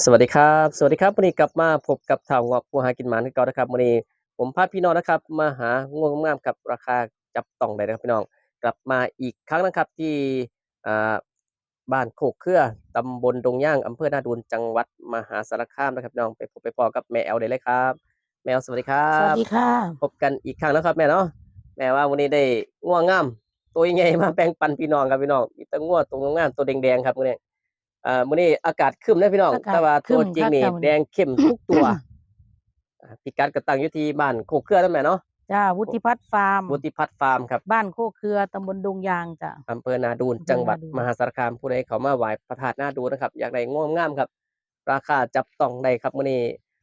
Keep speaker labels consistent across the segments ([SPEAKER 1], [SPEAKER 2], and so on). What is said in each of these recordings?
[SPEAKER 1] สวัสดีครับ สวัสดีครับวันนี้กลับมาพบกับท่าวงอกผู้หากินหมานที่เก่านะครับวันนี้ผมพาพี่น้องนะครับ มาหาง่วงงามกับราคาจับต้องได้นะครับพี่น้องกลับมาอีกครั้งนะครับที่อ่าบ้านโคกเครือตำบลดงย่างอำเภอนาดูนจังหวัดมหาสารคามนะครับพี่น้องไปพบไปพอกับแม่แอลได้เลยครับ แมวสวัสดีครั
[SPEAKER 2] สวั
[SPEAKER 1] บ
[SPEAKER 2] สดีค่ะ
[SPEAKER 1] พบกันอีกครั้งแล้วครับแม่เนาะแม่ว่าวันนี้ได้ง่วงงามตัวใหญ่มาแบ่งปันพี่น้องครับพี่น้องมีแต่ง่วตัวงามๆตัวแดงๆครับมื้อนี้ อ่ามื้อนี้อากาศครึ้มนะพี่น้อง
[SPEAKER 2] อากาศ
[SPEAKER 1] แต่ว่า
[SPEAKER 2] ครึ้
[SPEAKER 1] ตัว
[SPEAKER 2] ม
[SPEAKER 1] จริงนี่
[SPEAKER 2] คักค่ะมื้อนี้
[SPEAKER 1] แดงเข้มทุกตัวอ่าพิกัดก็ตั้งอยู่ที่บ้านโคกเครือนั่นแหละเนาะ
[SPEAKER 2] จ้าวุฒิพัฒน์ฟาร์ม
[SPEAKER 1] วุฒิพัฒน์ฟาร์มครับ
[SPEAKER 2] บ้านโคกเครือตำบลดงยางจ้ะ
[SPEAKER 1] อำเภอนาดูน
[SPEAKER 2] อำเภอ
[SPEAKER 1] จังหวัด
[SPEAKER 2] นาดูน
[SPEAKER 1] มหาสารคามผู้ใดเขามาไหว้พระธาตุนาดูนนะครับ อยากได้ง่วงงามครับ ราคาจับต้องได้ครับมื้อนี้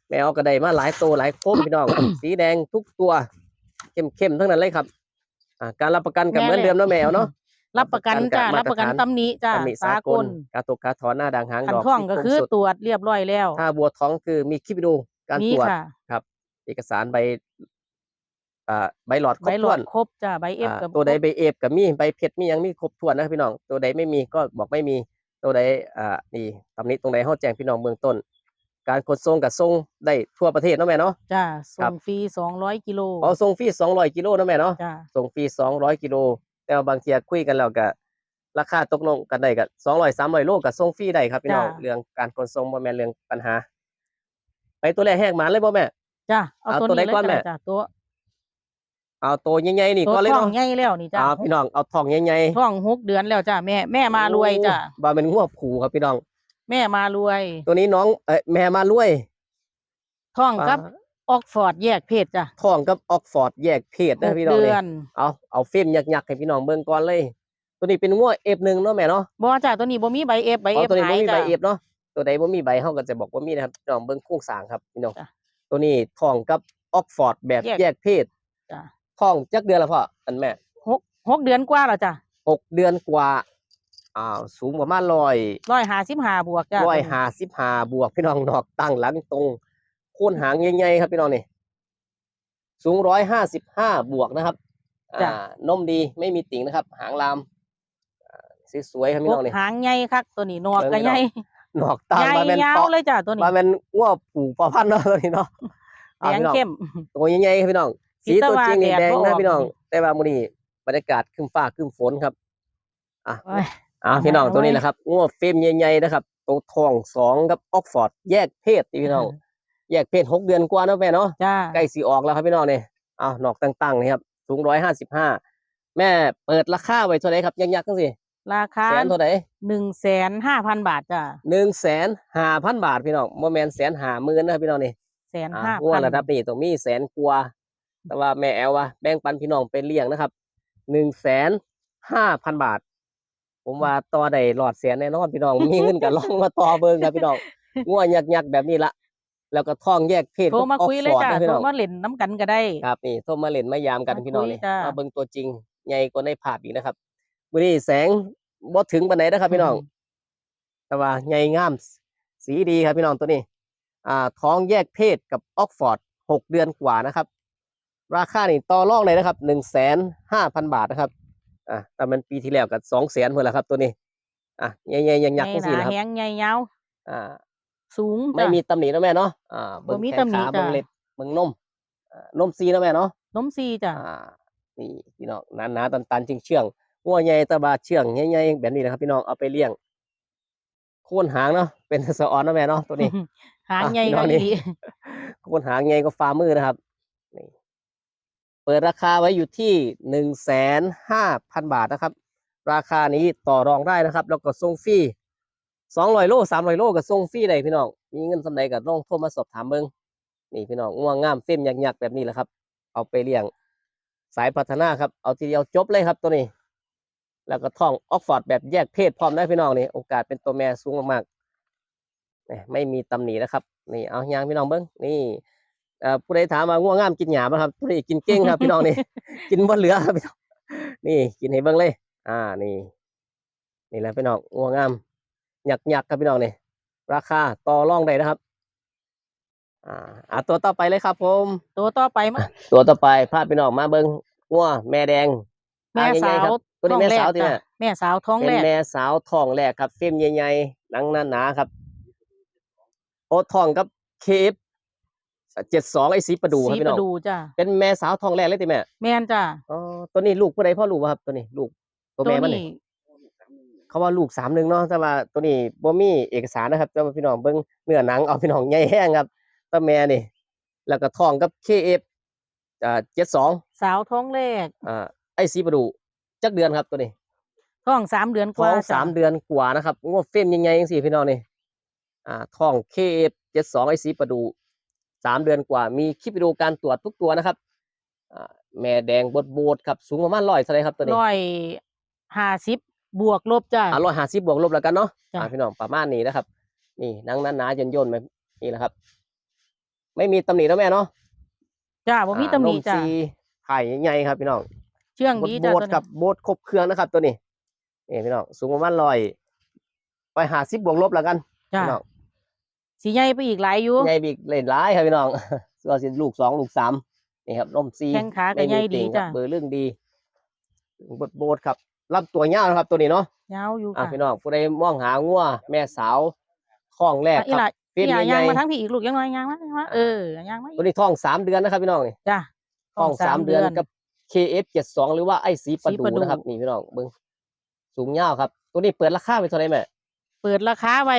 [SPEAKER 1] แมวก็ได้มาหลายตัวหลายโคมพี่น้อง สีแดงทุกตัว เข้มๆทั้งนั้นเลยครับอ่าการรับประกันกับเหมือนเดิมเนาะแมวเนาะ
[SPEAKER 2] รับประกันจ้า
[SPEAKER 1] รั
[SPEAKER 2] รั
[SPEAKER 1] บบป
[SPEAKER 2] ประระ
[SPEAKER 1] กั
[SPEAKER 2] กันน
[SPEAKER 1] มาตรฐาน
[SPEAKER 2] ตำหนิจ้า
[SPEAKER 1] ตำหนิ
[SPEAKER 2] สากล
[SPEAKER 1] กาตกกาถอนหน้าด่างหาง
[SPEAKER 2] ขัน
[SPEAKER 1] ดอก
[SPEAKER 2] ท่อง
[SPEAKER 1] ที่
[SPEAKER 2] ก็
[SPEAKER 1] คม
[SPEAKER 2] คือ
[SPEAKER 1] สุด
[SPEAKER 2] ตรวจเรียบร้อยแล้ว
[SPEAKER 1] ถ้าบัวท้องคือมีคลิปวิดีโอการ
[SPEAKER 2] นี่
[SPEAKER 1] ตรวจ
[SPEAKER 2] ค่ะ
[SPEAKER 1] ครับ เอกสารใบอ่าใบหลอดคร
[SPEAKER 2] ใบบหล
[SPEAKER 1] ถ้
[SPEAKER 2] อ
[SPEAKER 1] ว
[SPEAKER 2] ด
[SPEAKER 1] น
[SPEAKER 2] ครบจ้าใบเอฟ
[SPEAKER 1] อ่า
[SPEAKER 2] กับ
[SPEAKER 1] ตัวใด
[SPEAKER 2] ครบ
[SPEAKER 1] ใบเอฟกับมีใบเพชรมีหยังมีครบถ้วนนะครับพี่น้อง ตัวใดไม่มีก็บอกไม่มีตัวใดอ่านี่ตำหนี้ตรงใดเฮาแจ้งพี่น้องเบื้องต้น การขนส่งกับส่งได้ทั่วประเทศเนาะแม่เนาะ
[SPEAKER 2] จ้า
[SPEAKER 1] ครั
[SPEAKER 2] ส่
[SPEAKER 1] บ
[SPEAKER 2] งฟรีสองร้อยกิโล
[SPEAKER 1] เอาส่งฟรี200กิโลเนาะแม่เนาะ
[SPEAKER 2] จ้า
[SPEAKER 1] ส่งฟรี200กิโล แต่ว่าบางเทียคุยกันแล้วก็ราคาตกลงกันได้ก็200 300โลก็ส่งฟรีได้ครับพี่น้อง
[SPEAKER 2] จ้ะ
[SPEAKER 1] เรื่องการขนส่งบ่แม่นเรื่องปัญหา ไปตัวแรกแหกหมานเลยบ่แม่
[SPEAKER 2] จ้าเอา
[SPEAKER 1] เอา
[SPEAKER 2] ตัว
[SPEAKER 1] ตัวไหน
[SPEAKER 2] นี้เลย
[SPEAKER 1] ก่อนแม่
[SPEAKER 2] จ้าตัว
[SPEAKER 1] เอาตัวใหญ่ๆนี่
[SPEAKER 2] ตัว
[SPEAKER 1] ก็เลย
[SPEAKER 2] ท้อง
[SPEAKER 1] เนาะ
[SPEAKER 2] ใหญ่แล้วนี่จ้า
[SPEAKER 1] เอาพี่น้องเอาทองใหญ่ๆ
[SPEAKER 2] ท้องหกเดือนแล้วจ้าแม่แม่มารวยจ้า
[SPEAKER 1] โอ้บ่าเป็นงัวผูครับพี่น้อง
[SPEAKER 2] แม่มารวย
[SPEAKER 1] ตัวนี้น้องเอ้ยแม่มารวย
[SPEAKER 2] ท้องกับ
[SPEAKER 1] อ่า
[SPEAKER 2] ออกฟอร์ดแยกเพศจ้า
[SPEAKER 1] ท้องกับออกฟอร์ดแยกเพศ
[SPEAKER 2] ห
[SPEAKER 1] นะ
[SPEAKER 2] ก
[SPEAKER 1] พี่น้อง
[SPEAKER 2] เดื
[SPEAKER 1] นี่
[SPEAKER 2] อน
[SPEAKER 1] เอาเอาเฟรมยักๆให้พี่น้องเบิ่งก่อนเลย ตัวนี้เป็นงัว F1 เนาะแม่เนาะ
[SPEAKER 2] บ่จ้าตัวนี้บ่มีใบเอฟใบ
[SPEAKER 1] อ๋
[SPEAKER 2] เอ
[SPEAKER 1] อ
[SPEAKER 2] ฟ
[SPEAKER 1] ตัวนี้
[SPEAKER 2] หา
[SPEAKER 1] บ่
[SPEAKER 2] ย
[SPEAKER 1] มีใบ
[SPEAKER 2] จ้า
[SPEAKER 1] F เนาะตัวใดบ่มีใบเฮาก็จะบอกว่ามีนะครับพี่น้องเบิ่งโครงสร้างครับพี่น้อง
[SPEAKER 2] จ้ะ
[SPEAKER 1] ตัวนี้ท้องกับออกฟอร์ดแบบ
[SPEAKER 2] แยก
[SPEAKER 1] แยกเพศ
[SPEAKER 2] จ้า
[SPEAKER 1] ท้องจักเดือนละพ่ออันแม่
[SPEAKER 2] หกหกเดือนกว่าแล้วจ้ะ
[SPEAKER 1] หกเดือนกว่า อ้าว สูงประมาณ100
[SPEAKER 2] ร้อยห้าสิบห้าบวกจ้ะ
[SPEAKER 1] ร้อยห้าสิบห้าบวกพี่น้องดอกตั้งหลังตรงโคนหางใหญ่ๆครับพี่น้องนี่สูงร้อยห้าสิบห้าบวกนะครับอ่านมดีไม่มีติ่งนะครับ หางลามอ่าสวยๆครับพี่
[SPEAKER 2] พ
[SPEAKER 1] น้
[SPEAKER 2] ว
[SPEAKER 1] อกงนี่
[SPEAKER 2] หางใหญ่คักตัวนี้หนวก
[SPEAKER 1] เบิ่
[SPEAKER 2] ก็
[SPEAKER 1] ง
[SPEAKER 2] ใหญ่
[SPEAKER 1] ดอกตาม
[SPEAKER 2] ใหญ่
[SPEAKER 1] มาเป็น
[SPEAKER 2] ยาว
[SPEAKER 1] เปาะ
[SPEAKER 2] เลยจ้ะตัวนี้
[SPEAKER 1] มาเป็นง้อผูกปอพันธุ์เนาะตัวนี้เนาะ
[SPEAKER 2] แด
[SPEAKER 1] อ่างพี่น้อง
[SPEAKER 2] เข้ม
[SPEAKER 1] ตัวใหญ่ๆครับพี่น้อง
[SPEAKER 2] สี
[SPEAKER 1] สี
[SPEAKER 2] ตะ
[SPEAKER 1] ตัว
[SPEAKER 2] วัน
[SPEAKER 1] จริงนี่
[SPEAKER 2] แด
[SPEAKER 1] แด
[SPEAKER 2] ด
[SPEAKER 1] ง
[SPEAKER 2] บ่อ
[SPEAKER 1] นะ
[SPEAKER 2] อก
[SPEAKER 1] พี่น้อง
[SPEAKER 2] นี่
[SPEAKER 1] แต่ว่ามื้อนี้บรรยากาศครึ้มฟ้าครึ้มฝนครับ อะ
[SPEAKER 2] โอ้ย
[SPEAKER 1] อ่าพี่น้อง
[SPEAKER 2] เอาไว้
[SPEAKER 1] ตัวนี้นะครับง้อเฟรมใหญ่ๆนะครับตัวทองสองกับออกฟอร์ดแยกเพศนี่พี่น้อง แยกเพศหกเดือนกว่าเนาะแม่เนาะ
[SPEAKER 2] จ้า
[SPEAKER 1] ใกล้สีออกแล้วครับพี่น้องเนี่ยเอาหนอกตั้งๆนี่ครับสูงร้อยห้าสิบห้าแม่เปิดราคาไว้เท่าไหรครับยักยักษ์กันสิ
[SPEAKER 2] ราคา
[SPEAKER 1] แสนเท่าไหร
[SPEAKER 2] หนึ่งแสนห้าพันบาทจ้ะ
[SPEAKER 1] หนึ่งแสนห้าพันบาทพี่น้องโมแมนแสนห้าหมื่นนะครับพี่น้องนี่
[SPEAKER 2] แสน
[SPEAKER 1] อ่า
[SPEAKER 2] ห้า
[SPEAKER 1] ง่ว
[SPEAKER 2] พั
[SPEAKER 1] ง
[SPEAKER 2] น
[SPEAKER 1] ระดับนี้ต้องมีแสนกว่าแต่ว่าแม่แอลว่าแบ่งปันพี่น้องเป็นเลี้ยงนะครับหนึ่งแสนห้าพันบาท ผมว่าต่อได้หลอดแสนแน่นอนพี่น้องมีเงินกันลองมาต่อเบิ่งครับพี่น้องง่วงยักยักษ์แบบนี้ละ แล้วก็ท้องแยกเพศ
[SPEAKER 2] โทรมา
[SPEAKER 1] กับ
[SPEAKER 2] คุยเลย
[SPEAKER 1] Oxford
[SPEAKER 2] จ้ะ
[SPEAKER 1] นะพี่
[SPEAKER 2] โทร
[SPEAKER 1] น้อง
[SPEAKER 2] มาเล่นน้ำกันก็ได้
[SPEAKER 1] ครับนี่โทรมาเล่นมายามกัน
[SPEAKER 2] มา
[SPEAKER 1] พี่น้อง
[SPEAKER 2] คุย
[SPEAKER 1] นี่
[SPEAKER 2] จ้า
[SPEAKER 1] มาเบิ่งตัวจริงใหญ่กว่าในภาพอีกนะครับมื้อนี้แสงบ่ถึงปานใดนะครับพี่น้อง แต่ว่าใหญ่งามสีดีครับพี่น้องตัวนี้ อ่า ท้องแยกเพศกับออกฟอร์ดหกเดือนกว่านะครับ ราคานี่ต่อรองเลยนะครับหนึ่งแสนห้าพันบาทนะครับอ่าแต่มันปีที่แล้วกับสองแสนเพื่อนละครับตัวนี้อะใหญ่ๆยังยักษ์
[SPEAKER 2] ใหญ่
[SPEAKER 1] จัง
[SPEAKER 2] ห
[SPEAKER 1] ซี่
[SPEAKER 2] นา
[SPEAKER 1] นะครับ
[SPEAKER 2] แหงใหญ่ยาว
[SPEAKER 1] อ่า
[SPEAKER 2] สูง
[SPEAKER 1] ไม่
[SPEAKER 2] จ้ะ
[SPEAKER 1] มีตำหนินะแม่เนาะอ่าเบิ่ง
[SPEAKER 2] บ่มี
[SPEAKER 1] แข้ง
[SPEAKER 2] ตำหนิ
[SPEAKER 1] ขา
[SPEAKER 2] จ้ะ
[SPEAKER 1] เบิ่งเล็บเบิ่งนมอ่านมซีนะแม่เนาะ
[SPEAKER 2] นมซีจ้ะ
[SPEAKER 1] อ่านี่พี่น้องหนาๆตันๆจริงเชื่องงัวใหญ่ตะบาเชื่องใหญ่ๆแบบนี้นะครับพี่น้องเอาไปเลี้ยงโคนหางเนาะเป็นสะออนนะแม่เนาะตัวนี้
[SPEAKER 2] หาง
[SPEAKER 1] อะ
[SPEAKER 2] ใหญ่
[SPEAKER 1] พี่น้
[SPEAKER 2] ก็
[SPEAKER 1] องนี่
[SPEAKER 2] ดี
[SPEAKER 1] โคนหางใหญ่ก็ฝ่ามือนะครับนี่เปิดราคาไว้อยู่ที่หนึ่งแสนห้าพันบาทนะครับ ราคานี้ต่อรองได้นะครับ แล้วก็ส่งฟรี สองร้อยโลสามร้อยโลก็ส่งฟรีได้พี่น้อง มีเงินสำใดก็ลองโทรมาสอบถามเบิ้งนี่พี่น้องง่วงงามเฟ้มยักษ์ๆแบบนี้แหละครับ เอาไปเลี้ยง สายพัฒนาครับ เอาทีเดียวจบเลยครับตัวนี้ แล้วก็ท่องออกฟอร์ดแบบแยกเพศพร้อมได้พี่น้องนี่ โอกาสเป็นตัวแม่สูงมากๆนี่ไม่มีตำหนินะครับ นี่ เอายางพี่น้องเบิ้งนี่เอ่อผู้ใดถามมาง่วงงามกินหยาบ่ครับผู้ใดกินเก่งครับพี่น้องนี่ กินบ่เหลือครับพี่น้อง นี่กินให้เบิ้งเลย อ่า นี่ นี่แหละพี่น้องง่วงงาม หยักหยักๆครับพี่น้องนี่ราคาต่อรองได้นะครับ อ่าอ่าตัวต่อไปเลยครับ ผม
[SPEAKER 2] ตัวต่อไปมา
[SPEAKER 1] ตัวต่อไปพาพี่น้องมาเบิ้งงัวแม่แดง
[SPEAKER 2] แม่
[SPEAKER 1] หงใหญ่
[SPEAKER 2] สาว
[SPEAKER 1] ๆครับตัวนี้แม่สาวที่
[SPEAKER 2] ท้อง
[SPEAKER 1] แม่
[SPEAKER 2] แรกจ้ะแม่สาวท้อง
[SPEAKER 1] เป็น
[SPEAKER 2] แรก
[SPEAKER 1] แม่สาวท้องแรกครับเฟ้มใหญ่ๆหนังหนาๆครับ โอทองกับเคฟเจ็ดสองไอ้สีประดูครับ
[SPEAKER 2] สี
[SPEAKER 1] พี่
[SPEAKER 2] ป
[SPEAKER 1] น้อง
[SPEAKER 2] ระดูจ้า
[SPEAKER 1] เป็นแม่สาวทองแรกเลยติแม่
[SPEAKER 2] แม่นจ้า
[SPEAKER 1] อ๋อตัวนี้ลูกผู้ใดพ่อลูกวะครับตัวนี้ ลูกตัวแม่มันนี่ เขาว่าลูกสามหนึ่งเนาะแต่ว่าตัวนี้บ่มีเอกสารนะครับแต่ว่าพี่น้องเบิ่งเนื้อหนังเอาพี่น้องใหญ่แห้งครับตัวแม่นี่ แล้วก็ทองกับเคฟอ่าเจ็ดสอง
[SPEAKER 2] สาวท้องแรก
[SPEAKER 1] อ่าไอ้สีประดูจักเดือนครับตัวนี้
[SPEAKER 2] ท้องสามเดือนก
[SPEAKER 1] ท้
[SPEAKER 2] ว่า
[SPEAKER 1] อง
[SPEAKER 2] จ้ะ
[SPEAKER 1] สามเดือนกว่านะครับงวเฟ้มใหญ่ๆจังสี่พี่น้องนี่อ่าท้องเคฟเจ็ดสองไอซีประดูสามเดือนกว่า มีคลิปวิดีโอการตรวจทุกตัวนะครับอ่าแม่แดงบดโบดครับสูงประมาณร้อยเท่าไหรครับตัวนี้
[SPEAKER 2] ร้อยห้าสิบ บวกลบจ้า
[SPEAKER 1] อ่าร้อยห้าสิบบวกลบแล้วกันเนาะ
[SPEAKER 2] จ้ะ
[SPEAKER 1] อ่าพี่น้องประมาณนี้นะครับ นี่หนังหนาๆย่นๆไหมนี่แหละครับ ไม่มีตำหนิแล้วแม่เนาะ
[SPEAKER 2] จ้าบ่มีตำหนิ
[SPEAKER 1] อ่
[SPEAKER 2] จ้า
[SPEAKER 1] ซีไข่ใหญ่ๆครับ พี่น้อง
[SPEAKER 2] เชื่อง
[SPEAKER 1] บด
[SPEAKER 2] ดี
[SPEAKER 1] โบ
[SPEAKER 2] จ้า
[SPEAKER 1] ด
[SPEAKER 2] ตัว
[SPEAKER 1] กั
[SPEAKER 2] นี้
[SPEAKER 1] บโบดครบเครื่องนะครับ ตัวนี้นี่พี่น้องสูงประมาณร้อยร้อยห้าสิบบวกลบแล้วกัน
[SPEAKER 2] จ้า
[SPEAKER 1] พี่น้อง
[SPEAKER 2] สีใหญ่ไปอีกหลายอยู่
[SPEAKER 1] ใหญ่บีกเล่นร้ายครับพี่น้องก็สิลูกสองลูกสามนี่ครับล่มซี
[SPEAKER 2] แข้งขาก็
[SPEAKER 1] ไม่
[SPEAKER 2] ใหญ่
[SPEAKER 1] มี
[SPEAKER 2] ดี
[SPEAKER 1] ติ่งครับ
[SPEAKER 2] จ้า
[SPEAKER 1] เบอร์เรื่องดีบดโบดครับ รับตัวยาวนะครับตัวนี้เนาะ
[SPEAKER 2] ยาวอยู่
[SPEAKER 1] อะ
[SPEAKER 2] ค่ะ
[SPEAKER 1] พี่น้องผู้ใดมองหางัวแม่สาวท้องแรก
[SPEAKER 2] อี
[SPEAKER 1] ค
[SPEAKER 2] ห
[SPEAKER 1] รั
[SPEAKER 2] ลา
[SPEAKER 1] บ
[SPEAKER 2] อี
[SPEAKER 1] เป็น
[SPEAKER 2] หลา
[SPEAKER 1] ให
[SPEAKER 2] ยาง
[SPEAKER 1] ญ่
[SPEAKER 2] มาทั้งพี่อีกลูกยังน้อยยางมายังมาเออยางมาอี
[SPEAKER 1] ตัว
[SPEAKER 2] ก
[SPEAKER 1] นี้ท้องสามเดือนนะครับพี่น้องนี่
[SPEAKER 2] จ้า
[SPEAKER 1] ท้องสามเดือนกับ KF เจ็ดสองหรือว่าไอ้สีประ
[SPEAKER 2] สี
[SPEAKER 1] ดู
[SPEAKER 2] ประดู
[SPEAKER 1] นะครับนี่พี่น้องเบิ้งสูงยาวครับ ตัวนี้เปิดราคาไปเท่าไหร่แม่
[SPEAKER 2] เปิดราคาไว้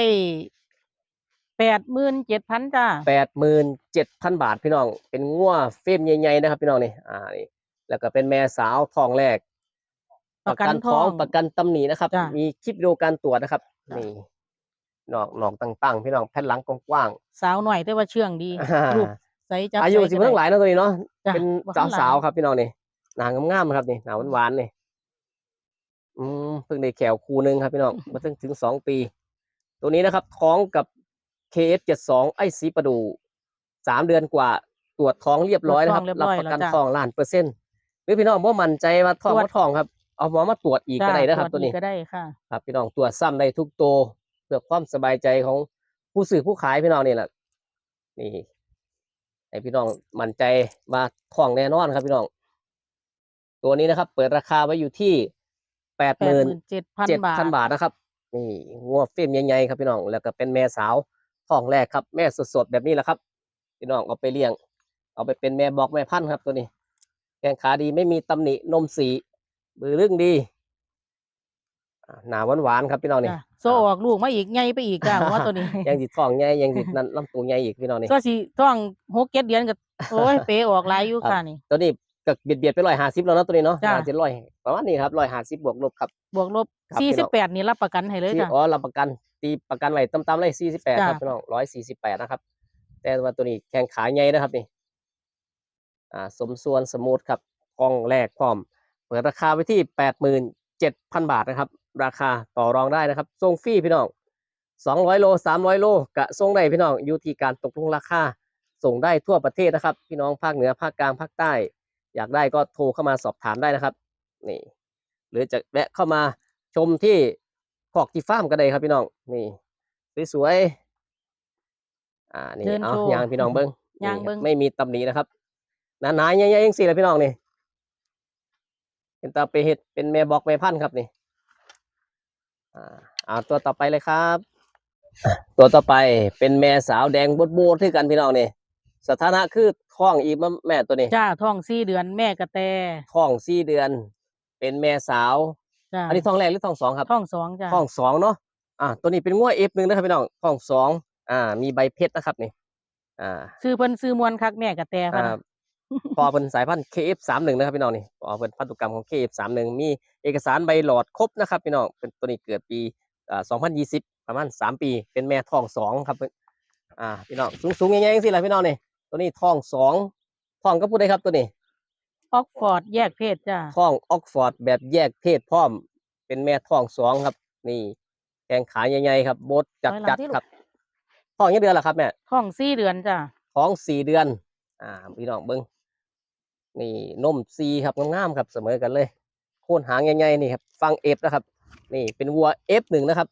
[SPEAKER 2] แปดหมื่นเจ็ดพันจ้า
[SPEAKER 1] แปดหมื่นเจ็ดพันบาทพี่น้อง เป็นงัวเฟรมใหญ่ๆนะครับ พี่น้องนี่อ่านี่แล้วก็เป็นแม่สาวท้องแรก
[SPEAKER 2] ประกันท
[SPEAKER 1] ท้
[SPEAKER 2] อ
[SPEAKER 1] อง
[SPEAKER 2] ง
[SPEAKER 1] ประกันตำหนินะครับ
[SPEAKER 2] จ้ะ
[SPEAKER 1] มีคลิปวิดีโอการตรวจนะครับ
[SPEAKER 2] จ้ะ
[SPEAKER 1] นี่หนอกหนอกต่างๆ พี่น้องแผ่นหลังกว้าง
[SPEAKER 2] สาวหน่อยแต่ว่าเชื่องดี
[SPEAKER 1] ๆอ่า
[SPEAKER 2] รูปใสจับ
[SPEAKER 1] อายุ
[SPEAKER 2] ใสิ
[SPEAKER 1] บเพิ่งหลายเนาะตัวนี้เนาะ
[SPEAKER 2] จ้ะ
[SPEAKER 1] เป็น
[SPEAKER 2] บ่ทันหลย
[SPEAKER 1] สาวๆครับพี่น้องนี่หนางงามๆครับนี่หนาหวานๆนี่อืมเพิ่งได้แขวคูหนึงครับพี่น้องมาถึงถึงสองปี ตัวนี้นะครับ ท้องกับ KF เจ็ดสองไอ้สีประดูสามเดือนกว่าตรวจท้องเรียบร้อยนะครับ
[SPEAKER 2] ตรวจ
[SPEAKER 1] รั
[SPEAKER 2] ท้อง
[SPEAKER 1] ประกัน
[SPEAKER 2] เรียบร้อยแล้วจ้ะ
[SPEAKER 1] ท้องล้านเปอร์เซ็นต์หรือพี่น้องบ่มั่นใจว่าท้อง
[SPEAKER 2] ตรวจ
[SPEAKER 1] ว่าท้องครับ เอาหมอมาตรวจอีกก็ได้นะครับ
[SPEAKER 2] ต
[SPEAKER 1] ตัว
[SPEAKER 2] รจ
[SPEAKER 1] นี้
[SPEAKER 2] อีกก็ได้ค่ะ
[SPEAKER 1] ครับพี่น้องตรวจซ้ำได้ทุกตัวเพื่อความสบายใจของผู้ซื้อผู้ขายพี่น้องนี่แหละนี่ให้พี่น้องมั่นใจว่าท้องแน่นอนครับพี่น้อง ตัวนี้นะครับ เปิดราคาไว้อยู่ที่แปด
[SPEAKER 2] แป
[SPEAKER 1] ห
[SPEAKER 2] ด
[SPEAKER 1] มื่น
[SPEAKER 2] หมื่นเจ็ดพัน
[SPEAKER 1] เจ็ด
[SPEAKER 2] บาท
[SPEAKER 1] พันบาทนะครับ นี่งัวเฟรมใหญ่ๆครับพี่น้องแล้วก็เป็นแม่สาวท้องแรกครับ แม่สดๆแบบนี้แหละครับ พี่น้องเอาไปเลี้ยง เอาไปเป็นแม่บอกแม่พันธุ์ครับ ตัวนี้แข้งขาดีไม่มีตำหนินมสี บือเรื่องดีอ่าหนาหวานๆครับพี่น้องนี่
[SPEAKER 2] จ้ะโซ่ออกลูกมาอีกใหญ่ไปอีกจ้าว่าตัวนี้
[SPEAKER 1] ยังสิท้องใหญ่ยังสินั่นลำตัวใหญ่อีกพี่น้องนี่
[SPEAKER 2] ก็สิท้องหกเจ็ดเดือนก็โอ้ย เปออกหลายอยู่ค่ะนี่
[SPEAKER 1] ตัวนี้ก็เบียดเบียดๆไปร้อยห้าสิบแล้วเนาะตัวนี้เนาะ
[SPEAKER 2] จ้ะ
[SPEAKER 1] จะร้อยประมาณนี้ครับร้อยห้าสิบบวกลบครับ
[SPEAKER 2] บวกลบ
[SPEAKER 1] ครับ
[SPEAKER 2] สี่
[SPEAKER 1] พี่
[SPEAKER 2] สิ
[SPEAKER 1] น้
[SPEAKER 2] บ
[SPEAKER 1] อง
[SPEAKER 2] แปดนี่รับประกันให้เลย
[SPEAKER 1] ที่
[SPEAKER 2] จ้ะ
[SPEAKER 1] อ๋อรับประกันตีประกันไว้ต่ำๆเลยสี่สิบแปด
[SPEAKER 2] จ้ะ
[SPEAKER 1] ครับพี่น้องร้อยสี่สิบแปดนะครับ แต่ว่าตัวนี้แข้งขาใหญ่นะครับนี่อ่าสมส่วนสมูทครับกล้องแรกพร้อม เปิดราคาไว้ที่แปดหมื่นเจ็ดพันบาทนะครับ ราคาต่อรองได้นะครับส่งฟรีพี่น้องสองร้อยโลสามร้อยโลกะส่งได้พี่น้องอยู่ที่การตกลงราคาส่งได้ทั่วประเทศนะครับ พี่น้องภาคเหนือภาคกลางภาคใต้ อยากได้ก็โทรเข้ามาสอบถามได้นะครับนี่หรือจะแวะเข้ามาชมที่ขอกที่ฟาร์มก็ได้ครับพี่น้องนี่สวยๆอ่านี่
[SPEAKER 2] เดิน
[SPEAKER 1] เอา
[SPEAKER 2] โชว์
[SPEAKER 1] ยางพี่น้องเบิ้ง
[SPEAKER 2] ยาง
[SPEAKER 1] นี่
[SPEAKER 2] เบิ่ง
[SPEAKER 1] ไม่มีตำหนินะครับหนาๆใหญ่ๆยังสี่เลยพี่น้องนี่ เป็นตาไปเห็ดเป็นแม่บอกแม่พันธุ์ครับนี่อ่าเอาตัวต่อไปเลยครับ ตัวต่อไปเป็นแม่สาวแดงบดบูดที่กันพี่น้องนี่สถานะคือท้องอีกมั้ยแม่ตัวนี้
[SPEAKER 2] จ้าท้องสี่เดือนแม่กระแต
[SPEAKER 1] ท้องสี่เดือน เป็นแม่สาว
[SPEAKER 2] จ้า
[SPEAKER 1] อันนี้ท้องแรกหรือท้องสองครับ
[SPEAKER 2] ท้องสองจ้า
[SPEAKER 1] ท้องสองเนาะอ่าตัวนี้เป็นง้วเอฟหนึ่งนะครับพี่น้องท้องสองอ่า มีใบเพชรนะครับนี่อ่า
[SPEAKER 2] ซื้อเพิ่นซื้อมวนคักแม่กระแตพัน
[SPEAKER 1] อ่า พอเป็นสายพันธุ์ KF สามหนึ่งนะครับพี่น้องนี่พอเป็นพันธุกรรมของ KF สามหนึ่งมีเอกสารใบหลอดครบนะครับพี่น้องเป็นตัวนี้เกิดปีอ่าสองพันยี่สิบประมาณสามปี เป็นแม่ท้องสองครับอ่าพี่น้องสูงสูงๆยังไงสิล่ะพี่น้องนี่ตัวนี้ท้องสองท้องก็พูดได้ครับตัวนี้
[SPEAKER 2] ออกฟอร์ดแยกเพศจ้า
[SPEAKER 1] ท้องออกฟอร์ดแบบแยกเพศพร้อม เป็นแม่ท้องสองครับ นี่แขงขาใหญ่ๆครับโบดจัดจัดๆครับท้องยี่เดือนละครับแม่
[SPEAKER 2] ท้องสี่เดือนจ้า
[SPEAKER 1] ท้องสี่เดือน อ่าพี่น้องเบิ้ง นี่นมซีครับงามๆครับเสมอกันเลย โคนหางใหญ่ๆนี่ครับฟังเอฟนะครับ นี่เป็นวัวเอฟหนึ่งนะครับ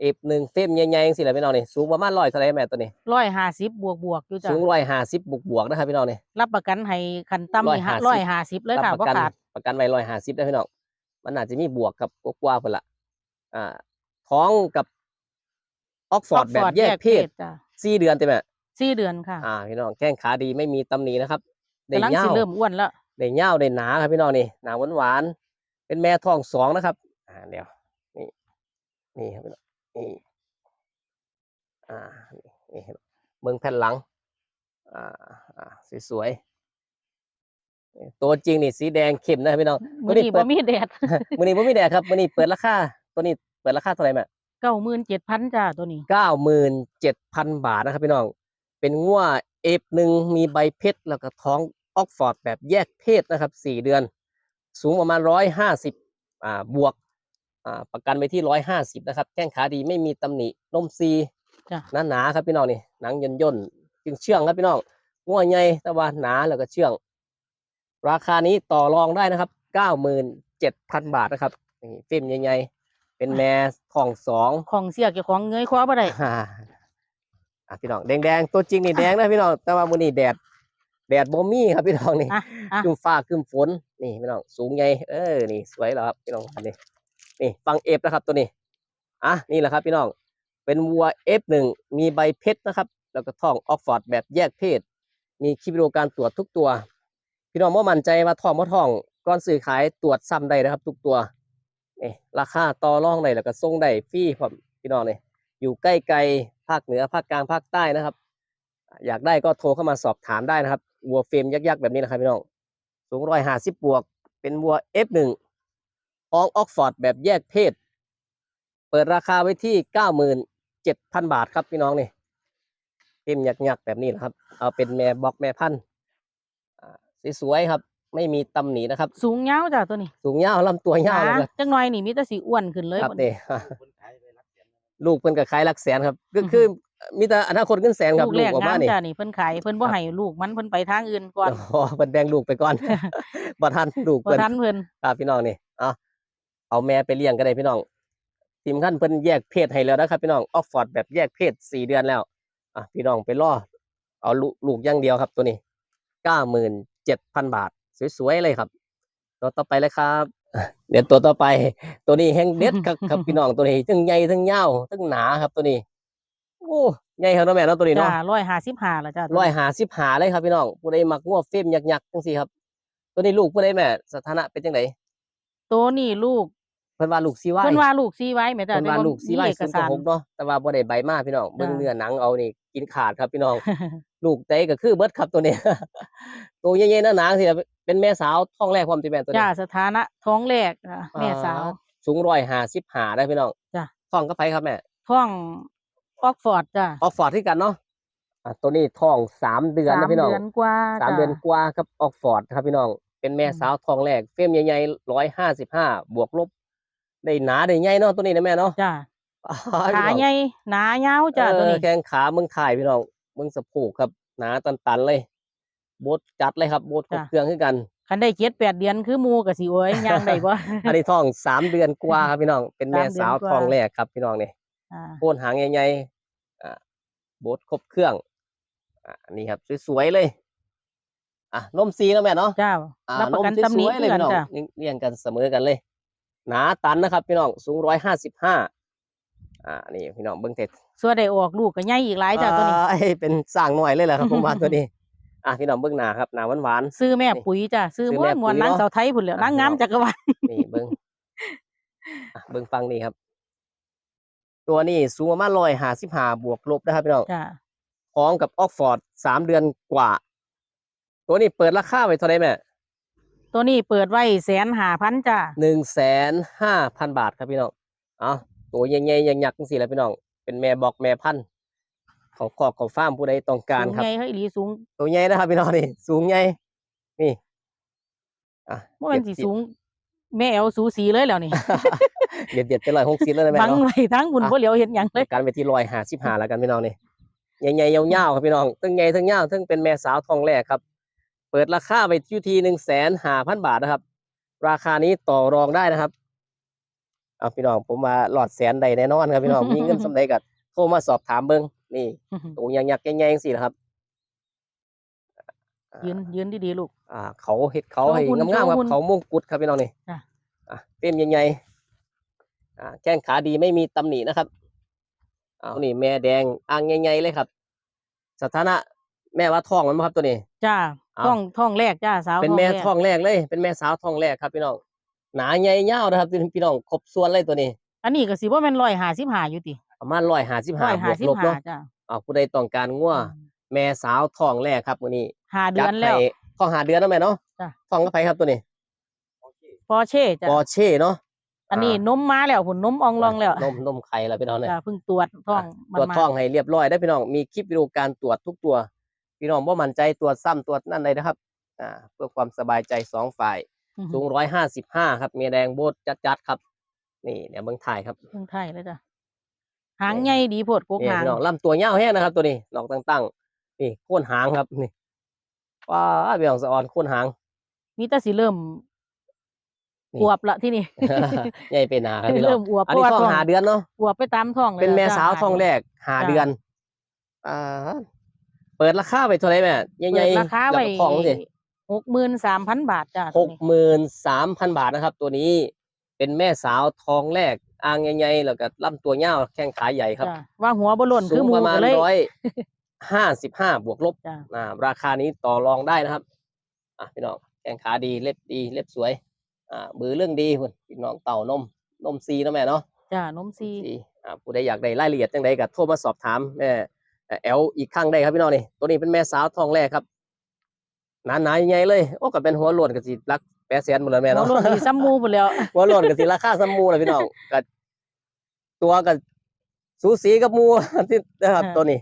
[SPEAKER 1] เอฟหนึ่งเฟมใหญ่ๆสิแหละพี่น้องนี่สูงประมาณร้อยเท่าไหรแม่ตัวนี้
[SPEAKER 2] ร้อยห้าสิบบวกบวกอยู่จ้า
[SPEAKER 1] สูงร้อยห้าสิบบวกบวกๆนะครับพี่น้องนี่
[SPEAKER 2] รับประกันให้คันต่ำนี่
[SPEAKER 1] 150
[SPEAKER 2] ร้อยห้าสิบเลยค่ะ
[SPEAKER 1] รับป
[SPEAKER 2] ว่า
[SPEAKER 1] ระกัน
[SPEAKER 2] ขาด
[SPEAKER 1] ประกันไว้ร้อยห้าสิบได้พี่น้องมันอาจจะมีบวกกับกว่าๆเพิ่นละอ่า ท้องกับออกฟอร์ดแบบแยกเพศ
[SPEAKER 2] จ้ะ
[SPEAKER 1] สี่เดือนเต็มไหม
[SPEAKER 2] สี่เดือนค่ะ
[SPEAKER 1] อ่าพี่น้องแข้งขาดีไม่มีตำหนินะครับ ได้
[SPEAKER 2] กำลัง
[SPEAKER 1] เง่า
[SPEAKER 2] สิเริ่มอ้วนแล้ว
[SPEAKER 1] ได้เง่าได้หนาครับพี่น้องนี่หนาหวานหวานๆเป็นแม่ท้องสองนะครับ อ่าเดี๋ยวนี่นี่ครับพี่น้องนี่อ่านี่นี่ครับเมืองแผ่นหลัง อ่าอ่าสวยๆนี่ตัวจริงนี่สีแดงเข้มนะครับพี่น้อง
[SPEAKER 2] มื้อนี้
[SPEAKER 1] เปิ
[SPEAKER 2] บ่
[SPEAKER 1] ด
[SPEAKER 2] มีแดด
[SPEAKER 1] มื้อนี้ผมมีแดดครับมื้อนี้เปิดราคาตัวนี้เปิดราคาเท่าไหร่แม่
[SPEAKER 2] เก้าหมื่นเจ็ดพันจ้าตัวนี้
[SPEAKER 1] เก้าหมื่นเจ็ดพันบาทนะครับพี่น้อง เป็นงัวเอฟหนึ่งมีใบเพชรแล้วก็ท้อง ออกฟอร์ดแบบแยกเพศนะครับสี่เดือน สูงประมาณร้อยห้าสิบอ่าบวกอ่าประกันไปที่ร้อยห้าสิบนะครับ แข้งขาดีไม่มีตำหนินมซี
[SPEAKER 2] จ้ะ
[SPEAKER 1] หนาหนาๆครับพี่น้องนี่หนังย่นย่นๆจึงเชื่องครับพี่น้องงัวใหญ่แต่ว่าหนาแล้วก็เชื่อง ราคานี้ต่อรองได้นะครับเก้าหมื่นเจ็ดพันบาทนะครับนี่ฟิล์มใหญ่ๆเป็นแม่ท้องสอง
[SPEAKER 2] ของเสียเกี่ยวของเงยคว้าบ่ได้
[SPEAKER 1] อ่าอะพี่น้องแดงๆตัวจริงนี่แดงนะพี่น้องแต่ว่ามื้อนี้แดด แดดบ่มีครับพี่น้องนี่
[SPEAKER 2] อะอะ
[SPEAKER 1] ครึ้มฟ้าครึ้มฝนนี่พี่น้องสูงใหญ่เออนี่สวยแล้วครับพี่น้องอันนี้นี่ฟังเอฟนะครับตัวนี้อะนี่แหละครับพี่น้องเป็นวัว F1 มีใบเพชรนะครับ แล้วก็ท้องออกฟอร์ดแบบแยกเพศ มีคลิปวิดีโอการตรวจทุกตัว พี่น้องว่ามั่นใจว่าท้องบ่ท้องก่อนซื้อขายตรวจซ้ำได้นะครับ ทุกตัวนี่ราคาต่อรองได้แล้วก็ส่งได้ฟรีพร้อมพี่น้องนี่อยู่ใกล้ไกลภาคเหนือภาคกลางภาคใต้นะครับ อยากได้ก็โทรเข้ามาสอบถามได้นะครับ วัวเฟรมยักษ์ๆแบบนี้นะครับพี่น้องสูงร้อยห้าสิบบวก เป็นวัว F1 อองออกฟอร์ดแบบแยกเพศ เปิดราคาไว้ที่เก้าหมื่นเจ็ดพันบาทครับพี่น้องนี่เฟรมยักษ์ๆแบบนี้นะครับ เอาเป็นแม่บล็อกแม่พันธุ์อ่าสวยๆครับ ไม่มีตำหนินะครับ
[SPEAKER 2] สูงยาวจ้าตัวนี้
[SPEAKER 1] สูงยาวลำตัวยาว
[SPEAKER 2] ห
[SPEAKER 1] เลย
[SPEAKER 2] นา
[SPEAKER 1] ครับ
[SPEAKER 2] จังหน่อยนี่มีแต่สีอ้วนขึ้นเลย
[SPEAKER 1] ครับ
[SPEAKER 2] บัด
[SPEAKER 1] เด้
[SPEAKER 2] นี้
[SPEAKER 1] ลูกเพิ่นก็ขายหลักแสนครับ ก็
[SPEAKER 2] อือฮึ
[SPEAKER 1] คือ มีแต่อนาคตเงินแสนครับ
[SPEAKER 2] ลูก
[SPEAKER 1] ลู
[SPEAKER 2] แร
[SPEAKER 1] ก
[SPEAKER 2] ก
[SPEAKER 1] ออก
[SPEAKER 2] งาม
[SPEAKER 1] มานี่
[SPEAKER 2] จ้านี่เพิ่นขายเพิ่นบ่ให้ลูกมันเพิ่นไปทางอื่นก่อน
[SPEAKER 1] อ๋อเพิ่นแบ่งลูกไปก่อนบ่ทันลูก
[SPEAKER 2] บ่
[SPEAKER 1] เพิ่น
[SPEAKER 2] ทันเพิ่น
[SPEAKER 1] ครับพี่น้องนี่เอาเอาแม่ไปเลี้ยงก็ได้พี่น้องทีมขั้นเพิ่นแยกเพศให้แล้วนะครับพี่น้องออกฟอร์ดแบบแยกเพศสี่เดือนแล้วอะพี่น้องไปรอเอาลูกลูกอย่างเดียวครับตัวนี้เก้าหมื่นเจ็ดพันบาท สวยๆเลยครับ ตัวต่อไปเลยครับอะเดี๋ยวตัวต่อไป ตัวนี้แห้งเด็ดครับครับพี่น้องตัวนี้ทั้งใหญ่ทั้งยาวทั้งหนาครับตัวนี้โอ้ใหญ่ครับเนาะแม่เนาะตัวนี้
[SPEAKER 2] จ้า
[SPEAKER 1] เนาะ
[SPEAKER 2] 155ละจ้าตัว
[SPEAKER 1] ร้อย
[SPEAKER 2] นี้
[SPEAKER 1] หาสิบหาเลยครับพี่น้องผู้ใดมักงัวเฟรมยักษ์ๆจังซี่ครับ ตัวนี้ลูกผู้ใดแม่สถานะเป็นจังได
[SPEAKER 2] ตัวนี้ลูก
[SPEAKER 1] เพิ่นว่าลูกซีไว้
[SPEAKER 2] เพิ่นว่าลูกซีไว้แม่จ้า
[SPEAKER 1] เพิ่นว่า
[SPEAKER 2] แต่บ่
[SPEAKER 1] ลูกซีไว้
[SPEAKER 2] มีเอก
[SPEAKER 1] ศูนย์
[SPEAKER 2] สาร
[SPEAKER 1] หกเนาะแต่ว่าบ่ได้ใบมาพี่น้องเบิ่ง
[SPEAKER 2] จ้ะ
[SPEAKER 1] เนื้อหนังเอานี่กินขาดครับพี่น้อง ลูกใจก็คือเบิดครับตัวนี้ตัวใหญ่ๆหนาๆสิเป็นแม่สาวท้องแรกความติแม่ตัวนี้
[SPEAKER 2] จ้าสถานะท้องแรกจ้ะแม่สาว
[SPEAKER 1] อ่สูงร้อยห้าสิบหาได้พี่น้อง
[SPEAKER 2] จ้ะ
[SPEAKER 1] ท้องก็ไปครับแม่
[SPEAKER 2] ท้อง ออกฟอร์ดจ้า
[SPEAKER 1] ออกฟอร์ดที่กันเนาะอะตัวนี้ท้องสามเดือน
[SPEAKER 2] สาม
[SPEAKER 1] นะพี่น้อง
[SPEAKER 2] เดือนกว่า
[SPEAKER 1] สาม
[SPEAKER 2] จ้ะ
[SPEAKER 1] เดือนกว่าครับออกฟอร์ดครับพี่น้อง เป็นแม่
[SPEAKER 2] อืม
[SPEAKER 1] สาวทองแรก เฟรมใหญ่ๆร้อยห้าสิบห้าบวกลบ ได้หนาได้ใหญ่เนาะตัวนี้นะแม่เนาะ
[SPEAKER 2] จ้า
[SPEAKER 1] อ้าวพี่
[SPEAKER 2] ขา
[SPEAKER 1] น้อง
[SPEAKER 2] ใหญ่หนายาวจ้า
[SPEAKER 1] เอ
[SPEAKER 2] ตัว
[SPEAKER 1] อ
[SPEAKER 2] นี้
[SPEAKER 1] แข้งขาเมืองถ่ายพี่น้องเมืองสะโพกครับ หนาตันๆเลยโบดจัดเลยครับโบดครบเครื่องขึ้นกัน
[SPEAKER 2] คันได้เจ็ดแปดเดือนคือหมูกับสิโอ้ยย่างได้บ่
[SPEAKER 1] อันนี้ท้องสามเดือนกว่าครับพี่น้องเป็นแม่
[SPEAKER 2] สามเดือน
[SPEAKER 1] สาว
[SPEAKER 2] กว่า
[SPEAKER 1] ทองแรกครับพี่น้องนี่
[SPEAKER 2] อ่า
[SPEAKER 1] โคนหางใหญ่ๆอ่าโบดครบเครื่องอ่านี่ครับสวยๆเลย อะนมซีแล้วแม่เนาะ
[SPEAKER 2] เจ้า
[SPEAKER 1] อ่า
[SPEAKER 2] รับประกัน
[SPEAKER 1] มส
[SPEAKER 2] ตำหนิ
[SPEAKER 1] วยๆเลย
[SPEAKER 2] เพื่อน
[SPEAKER 1] พี่น้อง
[SPEAKER 2] จ้ะ
[SPEAKER 1] นี่เรียงกันเสมอกันเลย หนาตันนะครับ พี่น้องสูงร้อยห้าสิบห้าอ่านี่พี่น้องเบิ้งเท็ด
[SPEAKER 2] ส่วนได้ออกลูกก็ใหญ่อีกหลายจ้าตัวนี้
[SPEAKER 1] อ่าเป็นสร้างหน่อยเลยแหละครับผมว่าตัวนี้อะพี่น้องเบิ้งหนาครับหนาหวาน
[SPEAKER 2] ซื้อแม่ปุ๋ยจ้าซื้อ
[SPEAKER 1] ซื้อ
[SPEAKER 2] ม้
[SPEAKER 1] แม่
[SPEAKER 2] วนมวน
[SPEAKER 1] ปุ๋ย
[SPEAKER 2] นาง
[SPEAKER 1] เนาะ
[SPEAKER 2] เสาไทยพุ่นแหล้ว
[SPEAKER 1] อะ
[SPEAKER 2] นางงาม
[SPEAKER 1] พี่น้อง
[SPEAKER 2] จักรวาล
[SPEAKER 1] ๆนี่เบิ้งอะเบิ้งฟังนี่ครับ ตัวนี้สูงประมาณร้อยห้าสิบห้าบวกลบนะครับพี่น้อง
[SPEAKER 2] จ้า
[SPEAKER 1] พร้อมกับออกฟอร์ดสามเดือนกว่า ตัวนี้เปิดราคาไว้เท่าไหร่แม่
[SPEAKER 2] ตัวนี้เปิดไว้แสนหาพันจ้า
[SPEAKER 1] หนึ่งแสนห้าพันบาทครับพี่น้องเอาตัวใหญ่ๆยังยักษ์จังสี่แหล้วพี่น้อง เป็นแม่บอกแม่พันธุ์เขาคอกเขาฟาร์มผู้ใดต้องการ
[SPEAKER 2] สูง
[SPEAKER 1] ครับ
[SPEAKER 2] ใหญ่เฮ้ยอีหลีสูง
[SPEAKER 1] ตัวใหญ่นะครับพี่น้องนี่สูงใหญ่นี่อะ
[SPEAKER 2] บ่แม่นสิสูง แม่เอวสูสีเลยแล้วนี่
[SPEAKER 1] เบียดเบียดไปร้อยหกสิบแล้วนะแม่
[SPEAKER 2] บัง
[SPEAKER 1] เนาะ
[SPEAKER 2] ไว้ทั้งหุ่น
[SPEAKER 1] อะ
[SPEAKER 2] บ่เหลียวเห็นหยังเลย
[SPEAKER 1] กันไปที่ร้อยห้าสิบห้าแล้วกันพี่น้องนี่ใหญ่ๆยาวๆครับพี่น้องทั้งใหญ่ทั้งยาวทั้งเป็นแม่สาวทองแรกครับ เปิดราคาไปอยู่ที่หนึ่งแสนห้าพันบาทนะครับ ราคานี้ต่อรองได้นะครับเอาพี่น้องผมมาหลอดแสนใดแน่นอนครับพี่น้องมีเงินสำใดกัโทรมาสอบถามเบิ้งนี่ตัวยักษ์ยักษ์ใหญ่ๆสินะครับอ่า
[SPEAKER 2] ยืนยืนดีๆลูก
[SPEAKER 1] อ่า เขาเห็ดเขา
[SPEAKER 2] โชว์
[SPEAKER 1] ให้
[SPEAKER 2] หุ่น
[SPEAKER 1] งามๆครับ
[SPEAKER 2] โชว์หุ่น
[SPEAKER 1] เขามงกุฎครับพี่น้องนี่
[SPEAKER 2] จ้ะ
[SPEAKER 1] อะเต็มใหญ่ๆอ่าแข้งขาดีไม่มีตำหนินะครับเอานี่แม่แดงอ่างใหญ่ๆเลยครับ สถานะแม่ว่าท้องมันบ่ครับตัวนี้
[SPEAKER 2] จ้า
[SPEAKER 1] เอา
[SPEAKER 2] ท้องท้องแรกจ้าสาว
[SPEAKER 1] เป็นแม่
[SPEAKER 2] รก
[SPEAKER 1] ท้องแรกเลย เป็นแม่สาวท้องแรกครับพี่น้อง หนาใหญ่ยาวนะครับพี่น้องครบส่วนเลยตัวนี้
[SPEAKER 2] อันนี้ก็สิว่ามันร้อยหาสิบหาอยู่ติ
[SPEAKER 1] ประมาณร้อยห้าสิบ
[SPEAKER 2] ร้
[SPEAKER 1] ห้า
[SPEAKER 2] อย
[SPEAKER 1] บ
[SPEAKER 2] หาว
[SPEAKER 1] ก
[SPEAKER 2] สิบ
[SPEAKER 1] ลบ
[SPEAKER 2] หา
[SPEAKER 1] เนาะ
[SPEAKER 2] จ้า
[SPEAKER 1] เอาผู้ใดต้องการงัวแม่สาวท้องแรกครับมื้อนี้
[SPEAKER 2] หาเดือนแล้ว
[SPEAKER 1] จัให้ท้องหาเดือนแล้วแม่เนาะ
[SPEAKER 2] จ้ะ
[SPEAKER 1] ท้องกับไผครับตัวนี้
[SPEAKER 2] ปอเช่จ้า
[SPEAKER 1] ปอเช่เนาะ
[SPEAKER 2] อันนี้นมมาแล้วผุนนมอองลองแล้ว
[SPEAKER 1] นมนมไข่แล้วพี่น้องเนี่ย
[SPEAKER 2] จ้าเพิ่งตรวจท้องมัน
[SPEAKER 1] ตรวจ
[SPEAKER 2] มา
[SPEAKER 1] ท้องให้เรียบร้อยได้พี่น้องมีคลิปวิดีโอการตรวจทุกตัว พี่น้องบ่มั่นใจตรวจซ้ำตรวจนั่นเลยนะครับอ่าเพื่อความสบายใจสองฝ่าย
[SPEAKER 2] อือฮึ
[SPEAKER 1] สูงร้อยห้าสิบห้าครับเมียแดงโบดจัดจัดๆครับ นี่เดี๋ยวเบิ่งถ่ายครับ
[SPEAKER 2] เพิ่งไทยแล้วจ้ะหางใหญ่ดีโพดกก
[SPEAKER 1] นี่
[SPEAKER 2] หาง
[SPEAKER 1] พี่น้องลำตัวยาวแห้งนะครับ ตัวนี้ดอกตั้งๆนี่โค่นหางครับนี่ ว้าพี่น้องสะออนโค่นหาง
[SPEAKER 2] มีแต่สิเริ่ม
[SPEAKER 1] นี่
[SPEAKER 2] อวบละที่นี่
[SPEAKER 1] ใหญ่เป็นหนาครับพี่น้อ
[SPEAKER 2] เริ่
[SPEAKER 1] ง
[SPEAKER 2] มอวบ
[SPEAKER 1] อัน
[SPEAKER 2] เพราะ
[SPEAKER 1] นี้
[SPEAKER 2] ว่า
[SPEAKER 1] ท้อง
[SPEAKER 2] ท้อง
[SPEAKER 1] หาเดือนเนาะ
[SPEAKER 2] อวบไปตามท้องเลย
[SPEAKER 1] เป็นแม่
[SPEAKER 2] จ้ะ
[SPEAKER 1] สาว
[SPEAKER 2] ห
[SPEAKER 1] ท้อง
[SPEAKER 2] เดืน
[SPEAKER 1] แรกหา
[SPEAKER 2] จ้ะ
[SPEAKER 1] เดือน อ่า เปิดราคาไปเท่าไหร่แม่ให
[SPEAKER 2] เปิ
[SPEAKER 1] ญ่
[SPEAKER 2] ด
[SPEAKER 1] ๆ
[SPEAKER 2] ราคา
[SPEAKER 1] แล้ว
[SPEAKER 2] ไว้
[SPEAKER 1] ก็ท้องสิ
[SPEAKER 2] หกหมื่นสามพันบาทจ้ะ
[SPEAKER 1] ห
[SPEAKER 2] ตัว
[SPEAKER 1] ก
[SPEAKER 2] นี้
[SPEAKER 1] หมื่นสามพันบาทนะครับ ตัวนี้เป็นแม่สาวทองแรกอ่างใหญ่ๆแล้วก็ลำตัวยาวแข้งขาใหญ่ครับ
[SPEAKER 2] จ้ะว่าหัวบ่หล่น
[SPEAKER 1] สู
[SPEAKER 2] คืองหมู
[SPEAKER 1] ประมาณ
[SPEAKER 2] ก็เลย
[SPEAKER 1] ร้อย ห้าสิบห้าบวกลบ
[SPEAKER 2] จ้ะ
[SPEAKER 1] อ่าราคานี้ต่อรองได้นะครับ อะพี่น้องแข้งขาดีเล็บดีเล็บสวย อ่าบือเรื่องดีคุณพี่น้องเต่านมนมซีเนาะแม่เนาะ
[SPEAKER 2] จ้ะนมซี
[SPEAKER 1] ซีอ่าผู้ใดอยากได้รายละเอียดจังใดก็โทรมาสอบถามแม่แอลอีกครั้งได้ครับพี่น้องนี่ตัวนี้เป็นแม่สาวทองแรกครับหนาๆใหญ่ๆเลยโอ้ก็เป็นหัวโลวนกับสิรักแปดแสนหมดเลยแม่
[SPEAKER 2] หัว
[SPEAKER 1] เนาะ
[SPEAKER 2] หล่นดีซ้ำหมูหมดแล้ว
[SPEAKER 1] หัวโลวนกับสิราคาซัมมูเลยพี่น้องก็ตัวกับสูสีกับหมู ที่นะครับ
[SPEAKER 2] อ่า
[SPEAKER 1] ตัวนี้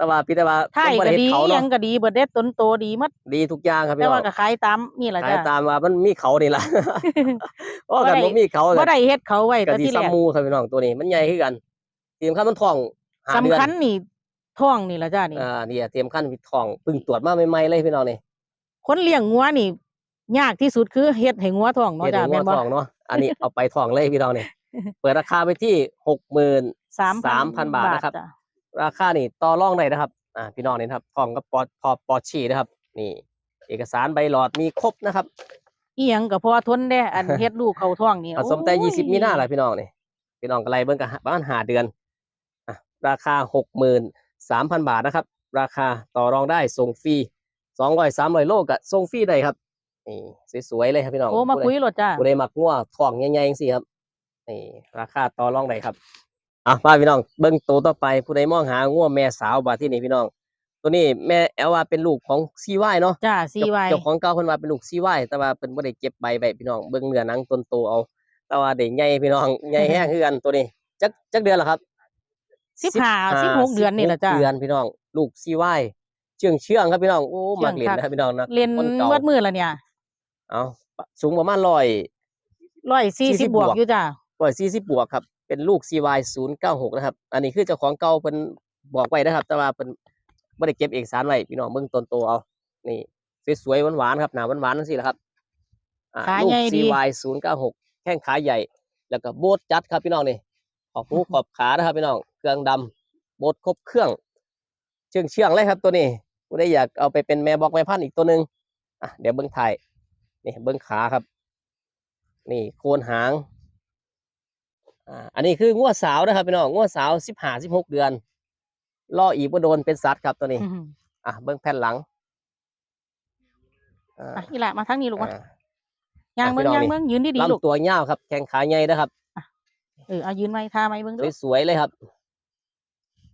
[SPEAKER 1] แต่ว่าพี่แต่ว่า
[SPEAKER 2] ไทย
[SPEAKER 1] ยังบ่
[SPEAKER 2] ก็
[SPEAKER 1] ได้เฮ็ด
[SPEAKER 2] ดี
[SPEAKER 1] เขา
[SPEAKER 2] หยั
[SPEAKER 1] เนาะ
[SPEAKER 2] งก็ดีเบิดเด็ดต้นโตดีหมัด
[SPEAKER 1] ดีทุกอย่างครับ
[SPEAKER 2] แต่
[SPEAKER 1] พี่น้อ
[SPEAKER 2] ว่างก็ขายตามนี่แหละ
[SPEAKER 1] ขาย
[SPEAKER 2] จ้ะ
[SPEAKER 1] ตามว่ามันมีเขานี่ล่ะโอ้
[SPEAKER 2] บ่
[SPEAKER 1] กัน
[SPEAKER 2] ได้
[SPEAKER 1] บ่มีเขา
[SPEAKER 2] บ่
[SPEAKER 1] ก็
[SPEAKER 2] ได้เฮ็ดเขาไว้
[SPEAKER 1] ก็
[SPEAKER 2] แต่
[SPEAKER 1] สิ
[SPEAKER 2] ที่แร
[SPEAKER 1] ซัม
[SPEAKER 2] ก
[SPEAKER 1] มูครับพี่น้องตัวนี้มันใหญ่ขึ้นกันเตรียมขั้นมันทองหา
[SPEAKER 2] สำ
[SPEAKER 1] เดือน
[SPEAKER 2] คัญนี่ท้องนี่แหละจ้ะนี่
[SPEAKER 1] อ่าเนี่ยเตรียมขั้นวิทองเพึ่งตรวจมาใหม่ๆเลยพี่น้องนี่
[SPEAKER 2] คนเลี้ยงงัวนี่ ยากที่สุดคือเฮ็ดให้งัวท้องเนาะ
[SPEAKER 1] เฮ็ด
[SPEAKER 2] จ้ะ
[SPEAKER 1] ให้
[SPEAKER 2] แม่น
[SPEAKER 1] งัว
[SPEAKER 2] บ่
[SPEAKER 1] ทองเนาะอันนี้เอาไปทองเลยพี่น้องนี่เปิดราคาไปที่หกหมื่น
[SPEAKER 2] 3,000
[SPEAKER 1] 3,000บาทนะครับ
[SPEAKER 2] จ้ะ
[SPEAKER 1] ราคานี่ต่อรองได้นะครับอ่าพี่น้องนี่นะครับทองกับปอพอปอชีนะครับ นี่ เอกสารใบหลอดมีครบนะครับ
[SPEAKER 2] อีหยังก็พอทนได้อันเฮ็ดลูกเข้าท้องนี่
[SPEAKER 1] ผสมแต่
[SPEAKER 2] โอ้
[SPEAKER 1] ยี่สิบมีหน้าแหละพี่น้องนี่พี่น้องกระไรเบิ้งกันประมาณหาเดือนอะราคาหกหมื่นสามพันบาทนะครับ ราคาต่อรองได้ส่งฟรีสองร้อยสามร้อยโลกะส่งฟรีได้ครับนี่สวยๆเลยครับพี่น้อง
[SPEAKER 2] โอ้มา
[SPEAKER 1] ผู้ใด
[SPEAKER 2] คุยรถจ้ะ
[SPEAKER 1] ผู้ใดมักงัวทองใหญ่ๆจังซี่ครับนี่ราคาต่อรองได้ครับ อะมาพี่น้องเบิ้งตัวต่อไปผู้ใดมองหางัวแม่สาวบาดที่นี่พี่น้อง ตัวนี้แม่แอลว่าเป็นลูกของซีวายเนาะ
[SPEAKER 2] จ้ะซีไว
[SPEAKER 1] เจ้าของเก่าเพิ่นว่าเป็นลูกซีวายแต่ว่าเพิ่นบ่ได้เก็บใบไว้พี่น้องเบิ่งเนื้อหนังต้นโตเอา แต่ว่าได้ใหญ่พี่น้องใหญ่แห้งคือกันตัวนี้จักจักเดือนละครับ
[SPEAKER 2] 15 16เดือนนี่แหละจ้ะ
[SPEAKER 1] 16เดือนพี่น้อง ลูกซีวายเชื่องเชื่องครับพี่น้องโอ้
[SPEAKER 2] เชื่
[SPEAKER 1] มั
[SPEAKER 2] อง
[SPEAKER 1] กเล่น
[SPEAKER 2] คัก
[SPEAKER 1] นะครับพี่น้องนะ
[SPEAKER 2] เรียน
[SPEAKER 1] คนเก่า
[SPEAKER 2] เมื่อมือแล้วเนี่ย
[SPEAKER 1] เอาสูงประมาณ100
[SPEAKER 2] 140
[SPEAKER 1] บบว
[SPEAKER 2] ว
[SPEAKER 1] ก
[SPEAKER 2] กอยู่จ้ะ
[SPEAKER 1] 140บวกครับ เป็นลูก CY 096นะครับ อันนี้คือเจ้าของเก่าเพิ่นบอกไว้นะครับ แต่ว่าเพิ่นบ่ได้เก็บเอกสารไว้พี่น้องเบิ่งต้นโตเอา นี่สวยๆหวานๆครับหน้าหวานๆจังซี่แหละครับอ่า
[SPEAKER 2] ขา
[SPEAKER 1] ลูก
[SPEAKER 2] ใหญ่ดี
[SPEAKER 1] CY 096แข้งขาใหญ่ แล้วก็โบดจัดครับพี่น้องนี่ ขอบหูขอบขานะครับพี่น้อง เครื่องดำโบดครบเครื่อง เชื่องเชื่องๆเลยครับตัวนี้ผู้ใดอยากเอาไปเป็นแม่บอกแม่พันธุ์อีกตัวหนึ่งอะเดี๋ยวเบิ้งถ่ายนี่เบิ้งขาครับ นี่โคนหาง อ่าอันนี้คืองัวสาวนะครับพี่น้องงัวสาวสิบห้าสิบหกเดือนล่ออีกว่าโดนเป็นสัตว์ครับตัวนี้
[SPEAKER 2] อือหือ
[SPEAKER 1] อะเบิ้งแผ่นหลังอ่า
[SPEAKER 2] อะอีหละมาทางนี้ลูกมา
[SPEAKER 1] อ่า
[SPEAKER 2] ย่าง
[SPEAKER 1] อะ
[SPEAKER 2] เมือง
[SPEAKER 1] พี่น้อง
[SPEAKER 2] ย่าง
[SPEAKER 1] นี่
[SPEAKER 2] เมืองยืนดีๆลูก
[SPEAKER 1] ลำตัวยาวครับ แข้งขาใหญ่นะครับ
[SPEAKER 2] เออเอายืนไว้ท่าไม้เบิ่งดู
[SPEAKER 1] สวยๆเลยครับ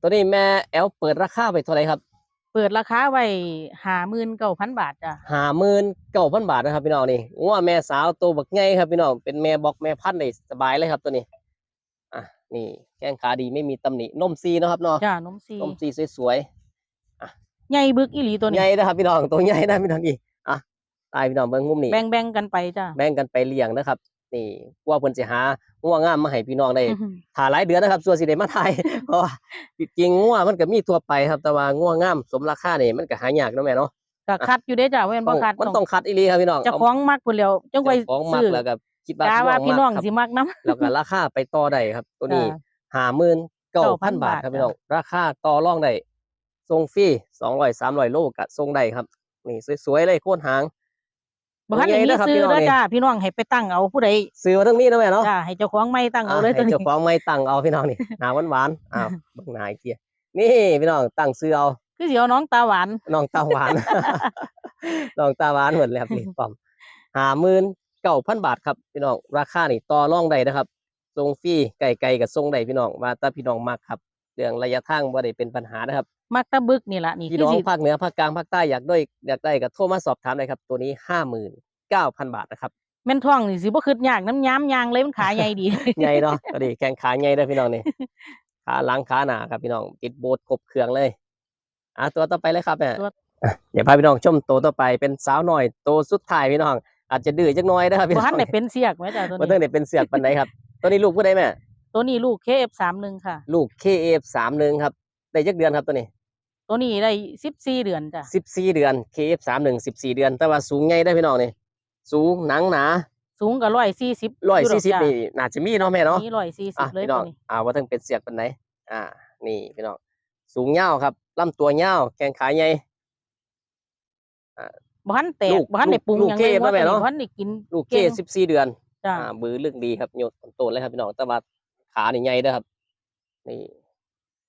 [SPEAKER 1] ตัวนี้แม่แอลเปิดราคาไปเท่าไหร่ครับ
[SPEAKER 2] เปิดราคาไว้59,000บาทจ้ะ
[SPEAKER 1] ห้าหมื่นเก้าพันบาทนะครับพี่น้องนี่งัวแม่สาวตัวบักไงครับพี่น้องเป็นแม่บอกแม่พันธุ์ได้สบายเลยครับตัวนี้อะ นี่แข้งขาดีไม่มีตำหนินมซีเนาะครับเนาะ
[SPEAKER 2] จ้ะนมซี
[SPEAKER 1] นมซีสวย
[SPEAKER 2] ใหญ่บึกอีหลีตัว
[SPEAKER 1] ๆ
[SPEAKER 2] นี้
[SPEAKER 1] ใหญ่นะครับพี่น้องตัวใหญ่นะพี่น้องนี่อะตายพี่น้องเบิ่งมุมนี้
[SPEAKER 2] แบ่งๆกันไปจ้ะ
[SPEAKER 1] แบ่งกันไปเลี้ยงนะครับ นี่กว่าเพิ่นสิหางัวงามมาให้พี่น้องได้
[SPEAKER 2] อื้อหือ
[SPEAKER 1] ถ่าหลายเดือนนะครับส่วนสิได้มาถ่ายเพราะว่าจริงๆงัวมันก็มีทั่วไปครับ แต่ว่างัวงามสมราคานี่มันก็หายากเนาะแม่เนาะ
[SPEAKER 2] ก็คัดอยู่เด้จ้ะเว้น
[SPEAKER 1] ต้
[SPEAKER 2] บ่
[SPEAKER 1] อง
[SPEAKER 2] คัด
[SPEAKER 1] มันต้องคัดอีหลีครับพี่น้อง
[SPEAKER 2] เจะคล้าของมักพุ่นแล้วจังไว้
[SPEAKER 1] เจ้าของมัก
[SPEAKER 2] ซื้อ
[SPEAKER 1] แล้วก็ คิดว่ากา
[SPEAKER 2] ว่าพี่น้อง
[SPEAKER 1] มักครับ
[SPEAKER 2] สิมักนํ
[SPEAKER 1] แล้วก็ราคาไปต่อได้ครับ ตัวนี้หาหมื่นเก้าพัน
[SPEAKER 2] 9,000
[SPEAKER 1] บาทครับ
[SPEAKER 2] บาท
[SPEAKER 1] พี่น้องราคาต่อรองได้ส่งฟรีสองร้อยสามร้อยโลกะส่งได้ครับ นี่สวยๆเลยโค่นหาง
[SPEAKER 2] บ่ทันได้มี
[SPEAKER 1] เด้อครับ
[SPEAKER 2] ซื้อ
[SPEAKER 1] พี่น้อง
[SPEAKER 2] เด้อ
[SPEAKER 1] นี่
[SPEAKER 2] จ้าพี่น้องให้ไปตั้งเอาผู้ใด
[SPEAKER 1] ซื้อมาทั้งนี้นะแม่เนาะ
[SPEAKER 2] จ้าให้เจ้าของไม่ตั้งเอา
[SPEAKER 1] อะ
[SPEAKER 2] เลยตัว
[SPEAKER 1] ให้
[SPEAKER 2] นี้
[SPEAKER 1] เจ้าของไม่ตั้งเอาพี่น้องนี่ หนาหวานหวานๆอ้าวเบิ่งหนาอีกทีนี่พี่น้องตั้งซื้อเอา
[SPEAKER 2] คือสิเอาน้องตาหวาน
[SPEAKER 1] น้องตาหวาน น้องตาหวานเหมือนเลยครับนี่ปอมหาหมื่น เก้าพันบาทครับพี่น้องราคานี่ต่อรองได้นะครับทรงฟรีไก่ไก่กับทรงได้พี่น้องว่าถ้าพี่น้องมักครับเรื่องระยะทางบ่ได้เป็นปัญหานะครับ
[SPEAKER 2] มักตะบึกนี่ล่ะนี่
[SPEAKER 1] พี่
[SPEAKER 2] คือ
[SPEAKER 1] น้อง
[SPEAKER 2] สิ
[SPEAKER 1] ภาคเหนือภาคกลางภาคใต้อยากได้อยากได้ก็โทรมาสอบถามได้ครับ ตัวนี้ห้าหมื่นเก้าพันบาทนะครับ
[SPEAKER 2] แม่นท้องนี่สิบ่คิดยากน้ำย้ำยางเลยมันขาใหญ่ดี
[SPEAKER 1] ใหญ่เนาะก็ดีแข้งขาใหญ่เด้อพี่น้องนี่ขาหลังขาหน้าครับพี่น้องติดโบสถ์ครบเครื่องเลยอะตัวต่อไปเลยครับแม่
[SPEAKER 2] ตัว
[SPEAKER 1] อะเดี๋ยวพาพี่น้องชมตัวต่อไปเป็นสาวหน่อยตัวสุดท้ายพี่น้อง อาจจะดื้อจักหน้อยนะครับพี่
[SPEAKER 2] บ่
[SPEAKER 1] น้
[SPEAKER 2] ทั
[SPEAKER 1] อนง
[SPEAKER 2] ได้เป็นเสียกไหมจ้าตัว
[SPEAKER 1] บ่ตั้ง
[SPEAKER 2] นี้
[SPEAKER 1] ได้เป็นเสือกปันไหนครับ ตัวนี้ลูกผู้ใดแม่
[SPEAKER 2] ตัวนี้ลูก KF31 ค่ะ
[SPEAKER 1] ลูก KF31 ครับ ได้จักเดือนครับตัวนี้
[SPEAKER 2] ตัวนี้ได้14เดือนจ้ะ
[SPEAKER 1] 14 เดือน KF31 14 เดือน แต่ว่าสูงใหญ่ได้อพี่น้องนี่ สูงหนังหนา
[SPEAKER 2] สูงก็140
[SPEAKER 1] 140นี่น่าจะมีเนาะแม่เนาะ
[SPEAKER 2] นี่
[SPEAKER 1] อะ
[SPEAKER 2] 140เลย
[SPEAKER 1] พี่น้
[SPEAKER 2] ตั
[SPEAKER 1] อ
[SPEAKER 2] ว
[SPEAKER 1] ง
[SPEAKER 2] นี้
[SPEAKER 1] อ่าว่าต้องเป็นเสือกปันไหนอ่า นี่พี่น้องสูงยาวครับลำตัวยาวแข้งขาใหญ่
[SPEAKER 2] บ่ทันแต
[SPEAKER 1] ลู
[SPEAKER 2] ก
[SPEAKER 1] ก
[SPEAKER 2] บ่ทันได้ปรุง
[SPEAKER 1] ลูก
[SPEAKER 2] หยังเลย
[SPEAKER 1] KF
[SPEAKER 2] ว่า
[SPEAKER 1] นะแม่
[SPEAKER 2] ตัวนี้
[SPEAKER 1] เนาะ
[SPEAKER 2] บ่ทันได้กิน
[SPEAKER 1] ลูก
[SPEAKER 2] เก่ง
[SPEAKER 1] K14 เดือน
[SPEAKER 2] จ้า
[SPEAKER 1] อ่าบือเรื่องดีครับโยนโตนเลยครับพี่น้องแต่ว่าขานี่ใหญ่เด้อครับ นี่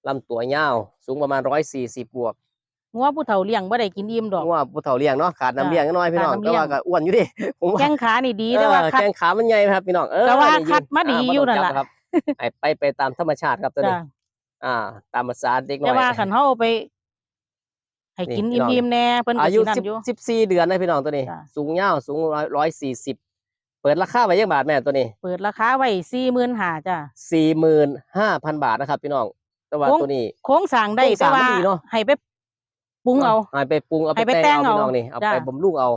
[SPEAKER 1] ลำตัวยาวสูงประมาณร้อยสี่สิบบวก
[SPEAKER 2] งัวผู้เฒ่าเลี้ยงบ่ได้กินอิ่มดอก
[SPEAKER 1] ว่าผู้เฒ่าเลี้ยงเนาะขาดน้ำเลี้ยงน้อยพี่น้อง
[SPEAKER 2] ขาดน้ำ
[SPEAKER 1] แต่
[SPEAKER 2] เลี้ยง
[SPEAKER 1] ว่าก็อ้วนอยู่ดิผมว่า
[SPEAKER 2] แข้งขานี่ดีแต่ว่า
[SPEAKER 1] เออ
[SPEAKER 2] คัด
[SPEAKER 1] แข้งขามันใหญ่ไหมครับพี่น้องเออ
[SPEAKER 2] แต่ว่า
[SPEAKER 1] นี่
[SPEAKER 2] คัดมาดี
[SPEAKER 1] บ่
[SPEAKER 2] อยู่
[SPEAKER 1] ต้ง
[SPEAKER 2] นั่น
[SPEAKER 1] จับ
[SPEAKER 2] ล่ะ
[SPEAKER 1] ครับไปไปไปตามธรรมชาติครับตัวนี้
[SPEAKER 2] จ้า
[SPEAKER 1] อ่า ตามภาษาเด็กน้
[SPEAKER 2] แต่
[SPEAKER 1] อย
[SPEAKER 2] ว่าคันเฮาเอาไป ให้กิน
[SPEAKER 1] นี่พี่น้อง
[SPEAKER 2] อิ่มๆแน่เพิ่นก็
[SPEAKER 1] อายุ
[SPEAKER 2] สินั่น
[SPEAKER 1] สิบ
[SPEAKER 2] อยู่
[SPEAKER 1] สิบสี่เดือนนะพี่น้องตัวนี้
[SPEAKER 2] จ้ะ
[SPEAKER 1] สูงยาวสูงร้อยสี่สิบเปิดราคาไว้ยังบาทแม่ตัวนี้
[SPEAKER 2] เปิดราคาไว้45,000จ้ะ
[SPEAKER 1] สี่หมื่นห้าพันบาทนะครับ พี่น้องแต่ว่า
[SPEAKER 2] โค้ง
[SPEAKER 1] ตัวนี้
[SPEAKER 2] โค้งสร้างได้
[SPEAKER 1] โครงส
[SPEAKER 2] แต่
[SPEAKER 1] ร้าง
[SPEAKER 2] ว่า
[SPEAKER 1] ดีเนาะ
[SPEAKER 2] ให้ไปปรุงเอา
[SPEAKER 1] ให้ไปปรุงเอา
[SPEAKER 2] ให้
[SPEAKER 1] ไป
[SPEAKER 2] ไป
[SPEAKER 1] แต่ง
[SPEAKER 2] แต่ง
[SPEAKER 1] เอาพี่
[SPEAKER 2] เอา
[SPEAKER 1] น้องนี่เอา
[SPEAKER 2] จ้ะ
[SPEAKER 1] ไปบำรุงเอา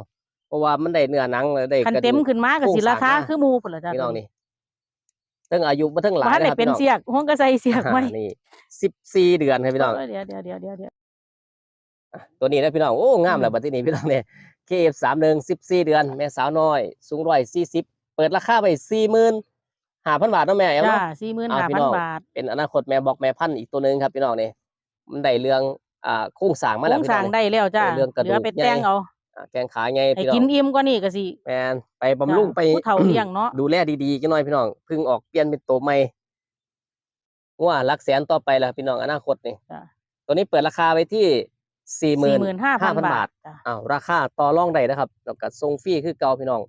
[SPEAKER 1] เพราะว่ามันได้เนื้อหนังได้
[SPEAKER 2] คัน
[SPEAKER 1] กระ
[SPEAKER 2] เต็ม
[SPEAKER 1] ดูก
[SPEAKER 2] ขึ้นมาก็
[SPEAKER 1] โครง
[SPEAKER 2] สิ
[SPEAKER 1] สร้าง
[SPEAKER 2] ราคา
[SPEAKER 1] นะ
[SPEAKER 2] คือหมู่พุ่นล่ะจ้ะ
[SPEAKER 1] พี่น้องนี่ตั้งอายุมาตั้งหลาย
[SPEAKER 2] บ่ทันได้
[SPEAKER 1] นะครับ
[SPEAKER 2] เป็น
[SPEAKER 1] พี่น้อง
[SPEAKER 2] เสียกห้องก็ใส่เสียกไว้
[SPEAKER 1] อ่านี่สิบสี่เดือนครับพี่น้อง
[SPEAKER 2] เดี๋ยวเดี๋ยวเดี๋ยวเดี๋ยวเดี๋ยว
[SPEAKER 1] อะ ตัวนี้นะพี่น้องโอ้งาม
[SPEAKER 2] อืม
[SPEAKER 1] แล้วบัดนี้พี่น้องเนี่ยเคฟสามหนึ่งสิบสี่เดือน แม่สาวน้อย สูงร้อยสี่สิบเปิดราคาไปสี่หมื่นห้าพันบาทเนาะแม่แอม
[SPEAKER 2] จ้า
[SPEAKER 1] เนาะอ่าพี่น้อง
[SPEAKER 2] 45,000บาท
[SPEAKER 1] เป็นอนาคตแม่บอกแม่พันธุ์อีกตัวหนึ่งครับพี่น้องเนี่ยมันได้เรื่องอ่าโครงสร้างมา
[SPEAKER 2] โค
[SPEAKER 1] แล้
[SPEAKER 2] ร
[SPEAKER 1] ว
[SPEAKER 2] ง
[SPEAKER 1] พี่
[SPEAKER 2] ส
[SPEAKER 1] น้
[SPEAKER 2] ร้า
[SPEAKER 1] องง
[SPEAKER 2] ได้แล้วจ้า
[SPEAKER 1] เรื่องกระดูก
[SPEAKER 2] เหลือไปแต่ง
[SPEAKER 1] ใหญ่
[SPEAKER 2] เอา
[SPEAKER 1] อ่าแกงขาไง
[SPEAKER 2] ให้
[SPEAKER 1] พี่น้อ
[SPEAKER 2] กิ
[SPEAKER 1] ง
[SPEAKER 2] นอิ่มกว่านี้ก็สิ
[SPEAKER 1] แมนไปบำรุง
[SPEAKER 2] จ้ะ
[SPEAKER 1] ไป
[SPEAKER 2] ผู้เฒ่าเลี้ยงเนาะ
[SPEAKER 1] ดูแลดีๆจังหน่อยพี่น้องเพึ่งออกเปลี่ยนเป็นตัวใหม่ว่าหลักแสนต่อไปแล้วพี่น้องอนาคตนี่
[SPEAKER 2] จ้ะ
[SPEAKER 1] ตัวนี้เปิดราคาไว้ที่ สี่หมื่น
[SPEAKER 2] 45,000
[SPEAKER 1] บา
[SPEAKER 2] บา
[SPEAKER 1] ท
[SPEAKER 2] ทจ้ะ
[SPEAKER 1] อ้าวราคาต่อรองได้นะครับแล้วก็ทรงฟรีคือเก่าพี่น้อง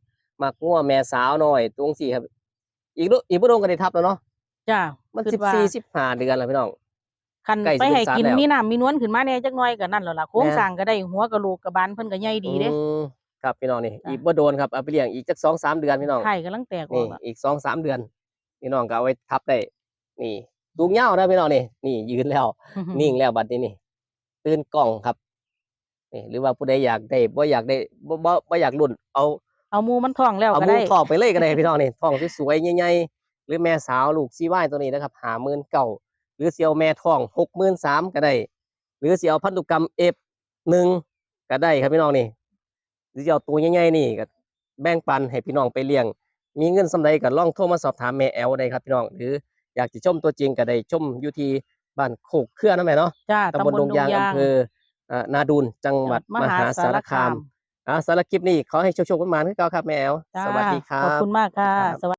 [SPEAKER 1] มักงัวแม่สาวหน่อยตรงสี่ครับ อีกดูอีกบ่โดนกันได้ทับแล้วเนาะ
[SPEAKER 2] จ้า
[SPEAKER 1] มัน
[SPEAKER 2] คิ
[SPEAKER 1] สิ
[SPEAKER 2] ด
[SPEAKER 1] บ
[SPEAKER 2] ว่า
[SPEAKER 1] สี่สิบห้าเดือนแล้วพี่น้อง
[SPEAKER 2] คัน
[SPEAKER 1] ใกล้สิ
[SPEAKER 2] ไปให้
[SPEAKER 1] เป็นสัตว์
[SPEAKER 2] กิน
[SPEAKER 1] แล้ว
[SPEAKER 2] มีน้ำมีนวลขึ้นมาแหน่จักหน่อยก็นั่นแล้วล่ะโครง
[SPEAKER 1] แม่น
[SPEAKER 2] สร้างก็ได้หัวกะโหลกกระบาลเพิ่นก็ใหญ่ดีเด้
[SPEAKER 1] อืมครับพี่น้องนี่
[SPEAKER 2] จ้ะ
[SPEAKER 1] อีกบ่โดนครับเอาไปเลี้ยงอีกจักสองสามเดือนพี่น้อง
[SPEAKER 2] ไข่กำลังแตกอ
[SPEAKER 1] นี่
[SPEAKER 2] อกละ
[SPEAKER 1] อีกสองสามเดือน พี่น้องก็เอาไว้ทับได้นี่ตูงเหย้านะพี่น้องนี่นี่ยืนแล้ว นิ่งแล้วบัดนี้นี่ ตื่นกล้องครับนี่หรือว่าผู้ใดอยากได้บ่อยากได้บ่บ่บ่อยากรุ่น เอา
[SPEAKER 2] เอาหมูมันท้องแล้ว
[SPEAKER 1] เอา
[SPEAKER 2] ก็
[SPEAKER 1] หมู
[SPEAKER 2] ได้
[SPEAKER 1] ทองไปเลยก็ได้พี่น้องนี่ทองสวยๆใหญ่ๆหรือแม่สาวลูกซีไว้ตัวนี้นะครับหาหมื่นเก่าหรือเสียวแม่ทองหกหมื่นสามก็ได้ หรือเสียวพันธุกรรมเอฟหนึ่งก็ได้ครับพี่น้องนี่หรือจะเอาตัวใหญ่ๆนี่ก็แบ่งปันให้พี่น้องไปเลี้ยง มีเงินสำใดก็ลองโทรมาสอบถามแม่แอลได้ครับพี่น้องหรืออยากจะชมตัวจริงก็ได้ชมอยู่ที่ บ้านโคกเครือนั่นแหละเนาะ
[SPEAKER 2] จ้า
[SPEAKER 1] ตำบลดงยางอำเภอเอ่อนาดูนจังหวัดมหาสารคามอ่าสารบคลิปนี้ขอให้โชคๆกันมาคือเก่าครับแม่แอล
[SPEAKER 2] จ้า
[SPEAKER 1] สวัสดีครั
[SPEAKER 2] ขอบบคุณมากค่ะ
[SPEAKER 1] ครับ
[SPEAKER 2] สวัส